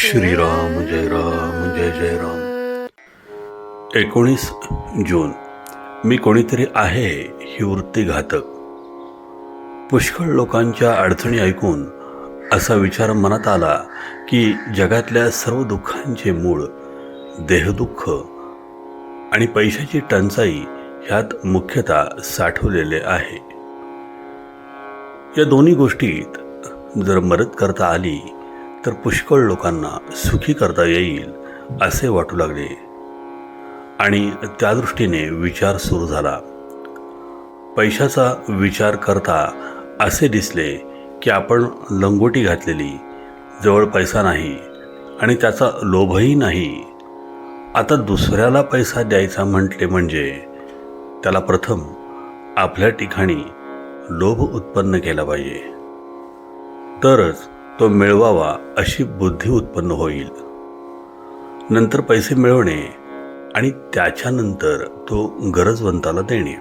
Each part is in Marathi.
श्रीराम जय राम जय जय राम। एकोणीस जून. मी कोणीतरी आहे ही वृत्ती घातक. पुष्कळ लोकांच्या अडचणी ऐकून असा विचार मनात आला की जगातल्या सर्व दुःखांचे मूळ देहदुःख आणि पैशाची टंचाई ह्यात मुख्यतः साठवलेले आहे. या दोन्ही गोष्टीत जर मदत करता आली तर पुष्कळ लोकांना सुखी करता येईल असे वाटू लागले. आणि त्या दृष्टीने विचार सुरू झाला. पैशाचा विचार करता असे दिसले की आपण लंगोटी घातलेली जवळ पैसा नाही आणि त्याचा लोभही नाही. आता दुसऱ्याला पैसा द्यायचा म्हटले म्हणजे त्याला प्रथम आपल्या ठिकाणी लोभ उत्पन्न केला पाहिजे. तरच तो मिळवावा अशी बुद्धी उत्पन्न होईल. नंतर पैसे मिळवणे आणि त्याच्यानंतर तो गरजवंताला देणे.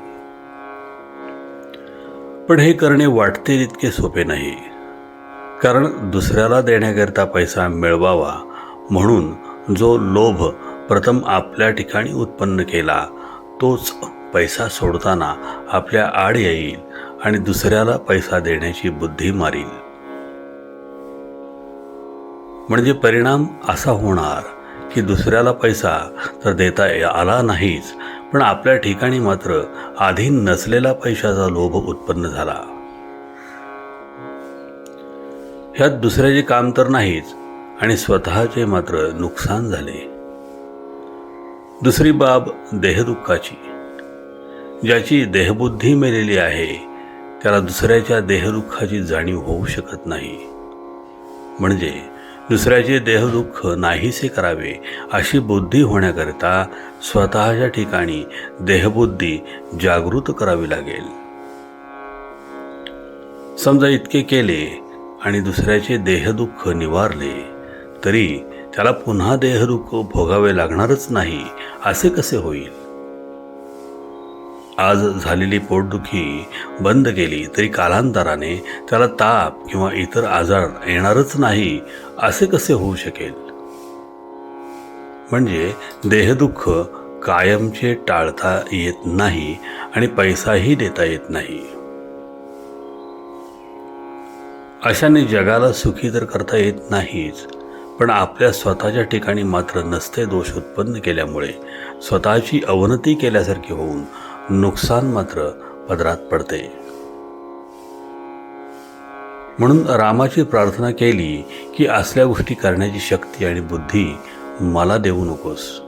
पण हे करणे वाटते तितके सोपे नाही. कारण दुसऱ्याला देण्याकरिता पैसा मिळवावा म्हणून जो लोभ प्रथम आपल्या ठिकाणी उत्पन्न केला तोच पैसा सोडताना आपल्या आड येईल. आणि दुसऱ्याला पैसा देण्याची बुद्धी मारील म्हणजे परिणाम असा होणार की दुसऱ्याला पैसा तर देता आला नाहीच पण आपल्या ठिकाणी मात्र आधी नसलेला पैशाचा लोभ उत्पन्न झाला. ह्यात दुसऱ्याचे काम तर नाहीच आणि स्वतःचे मात्र नुकसान झाले. दुसरी बाब देहदुःखाची. ज्याची देहबुद्धी मेलेली आहे त्याला दुसऱ्याच्या देहदुःखाची जाणीव होऊ शकत नाही. म्हणजे दुसऱ्याचे देहदुःख नाहीसे करावे अशी बुद्धी होण्याकरिता स्वतःच्या ठिकाणी देहबुद्धी जागृत करावी लागेल. समजा इतके केले आणि दुसऱ्याचे देहदुःख निवारले तरी त्याला पुन्हा देहदुःख भोगावे लागणारच नाही असे कसे होईल? आज झालेली पोटदुखी बंद केली तरी कालांतराने त्याला ताप किंवा इतर आजार येणारच नाही असे कसे होऊ शकेल? म्हणजे देहदुःख कायमचे टाळता येत नाही आणि पैसाही देता येत नाही. अशाने जगाला सुखी तर करता येत नाहीच पण आपल्या स्वतःच्या ठिकाणी मात्र नसते दोष उत्पन्न केल्यामुळे स्वतःची अवनती केल्यासारखी होऊन नुकसान मात्र पदरात पडते. म्हणून रामाची प्रार्थना केली की असल्या गोष्टी करण्याची शक्ती आणि बुद्धी मला देऊ नकोस.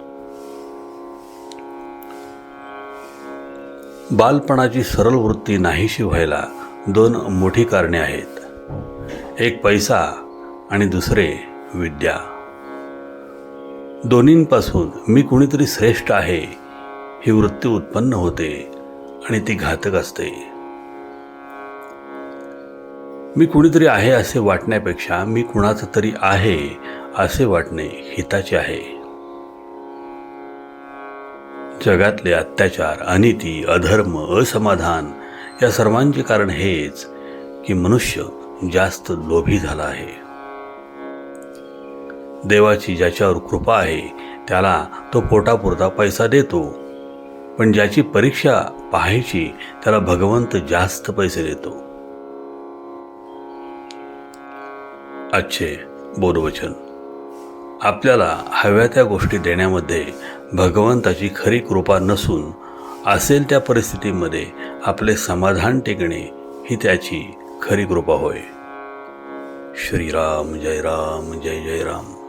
बालपणाची सरळ वृत्ती नाहीशी व्हायला दोन मोठी कारणे आहेत. एक पैसा आणि दुसरे विद्या. दोन्हींपासून मी कुणीतरी श्रेष्ठ आहे ही वृत्ती उत्पन्न होते आणि ती घातक असते. मी कुणीतरी आहे असे वाटण्यापेक्षा मी कुणाचं तरी आहे असे वाटणे हिताचे आहे. जगातले अत्याचार अनिती अधर्म असमाधान या सर्वांचे कारण हेच की मनुष्य जास्त लोभी झाला आहे. देवाची ज्याच्यावर कृपा आहे त्याला तो पोटापुरता पैसा देतो पण ज्याची परीक्षा पाहायची त्याला भगवंत जास्त पैसे देतो. अच्छे बोधवचन. आपल्याला हव्या त्या गोष्टी देण्यामध्ये भगवंताची खरी कृपा नसून असेल त्या परिस्थितीमध्ये आपले समाधान टिकणे ही त्याची खरी कृपा होय. श्रीराम जय राम जय जय राम.